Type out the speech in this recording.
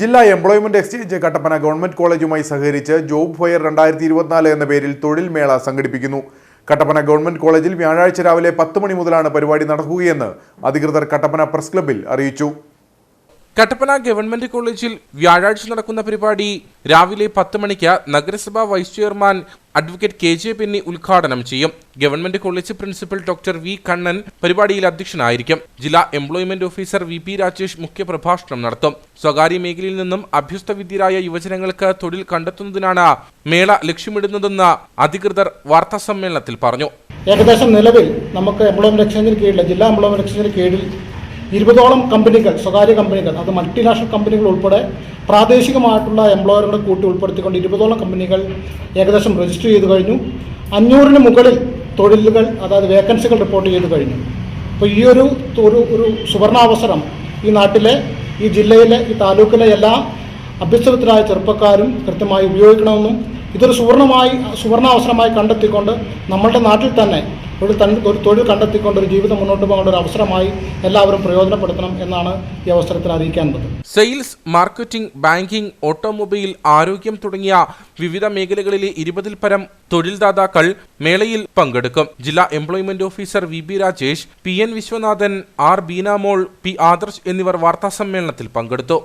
ജില്ലാ employment exchange Kattappana government കോളേജുമായി സഹകരിച്ച് ജോബ് ഫെയർ രണ്ടായിരത്തി ഇരുപത്തിനാല് എന്ന പേരിൽ തൊഴിൽ മേള സംഘടിപ്പിക്കുന്നു. കട്ടപ്പന ഗവൺമെന്റ് കോളേജിൽ വ്യാഴാഴ്ച രാവിലെ പത്ത് മണി മുതലാണ് പരിപാടി നടക്കുകയെന്ന് അധികൃതർ കട്ടപ്പന പ്രസ് ക്ലബിൽ അറിയിച്ചു. കട്ടപ്പന ഗവൺമെന്റ് കോളേജിൽ വ്യാഴാഴ്ച നടക്കുന്ന പരിപാടി രാവിലെ പത്ത് മണിക്ക് നഗരസഭാ vice chairman advocate K J Penny ഉദ്ഘാടനം ചെയ്യും. Government college principal doctor V Kannan പരിപാടിയിൽ അധ്യക്ഷനായിരിക്കും. ജില്ലാ employment officer V P Rajesh മുഖ്യപ്രഭാഷണം നടത്തും. സ്വകാര്യ മേഖലയിൽ നിന്നും അഭ്യസ്തവിദ്യരായ യുവജനങ്ങൾക്ക് തൊഴിൽ കണ്ടെത്തുന്നതിനാണ് മേള ലക്ഷ്യമിടുന്നതെന്ന് അധികൃതർ വാർത്താസമ്മേളനത്തിൽ പറഞ്ഞു. ഏകദേശം നിലവിൽ നമുക്ക് എംപ്ലോയ്മെന്റ് എക്സ്ചേഞ്ചിന് കീഴിൽ ജില്ലാ എംപ്ലോയ്മെന്റ് എക്സ്ചേഞ്ചിന് കീഴിൽ ഇരുപതോളം കമ്പനികൾ സ്വകാര്യ കമ്പനികൾ അത് മൾട്ടിനാഷണൽ കമ്പനികൾ ഉൾപ്പെടെ പ്രാദേശികമായിട്ടുള്ള എംപ്ലോയറുകളെ കൂട്ടി ഉൾപ്പെടുത്തിക്കൊണ്ട് ഇരുപതോളം കമ്പനികൾ ഏകദേശം രജിസ്റ്റർ ചെയ്ത് കഴിഞ്ഞു. അഞ്ഞൂറിന് മുകളിൽ തൊഴിലുകൾ അതായത് വേക്കൻസികൾ റിപ്പോർട്ട് ചെയ്ത് കഴിഞ്ഞു. അപ്പോൾ ഈ ഒരു ഒരു ഒരു സുവർണാവസരം ഈ നാട്ടിലെ ഈ ജില്ലയിലെ ഈ താലൂക്കിലെ എല്ലാ അഭ്യസ്തരത്തിലായ ചെറുപ്പക്കാരും കൃത്യമായി ഉപയോഗിക്കണമെന്നും ഇതൊരു സുവർണമായി സുവർണാവസരമായി കണ്ടെത്തിക്കൊണ്ട് നമ്മളുടെ നാട്ടിൽ തന്നെ ഒരു തൻ ഒരു തൊഴിൽ കണ്ടെത്തിക്കൊണ്ട് ഒരു ജീവിതം മുന്നോട്ട് പോകേണ്ട ഒരു അവസരമായി എല്ലാവരും പ്രയോജനപ്പെടുത്തണം എന്നാണ് ഈ അവസരത്തിൽ അറിയിക്കാനുള്ളത് സെയിൽസ് മാർക്കറ്റിംഗ് ബാങ്കിംഗ് ഓട്ടോമൊബൈൽ ആരോഗ്യം തുടങ്ങിയ വിവിധ മേഖലകളിലെ ഇരുപതിൽ പരം തൊഴിൽദാതാക്കൾ മേളയിൽ പങ്കെടുക്കും. ജില്ലാ employment officer V B Rajesh P N Viswanathan R Beenamol P Adarsh എന്നിവർ വാർത്താസമ്മേളനത്തിൽ പങ്കെടുത്തു.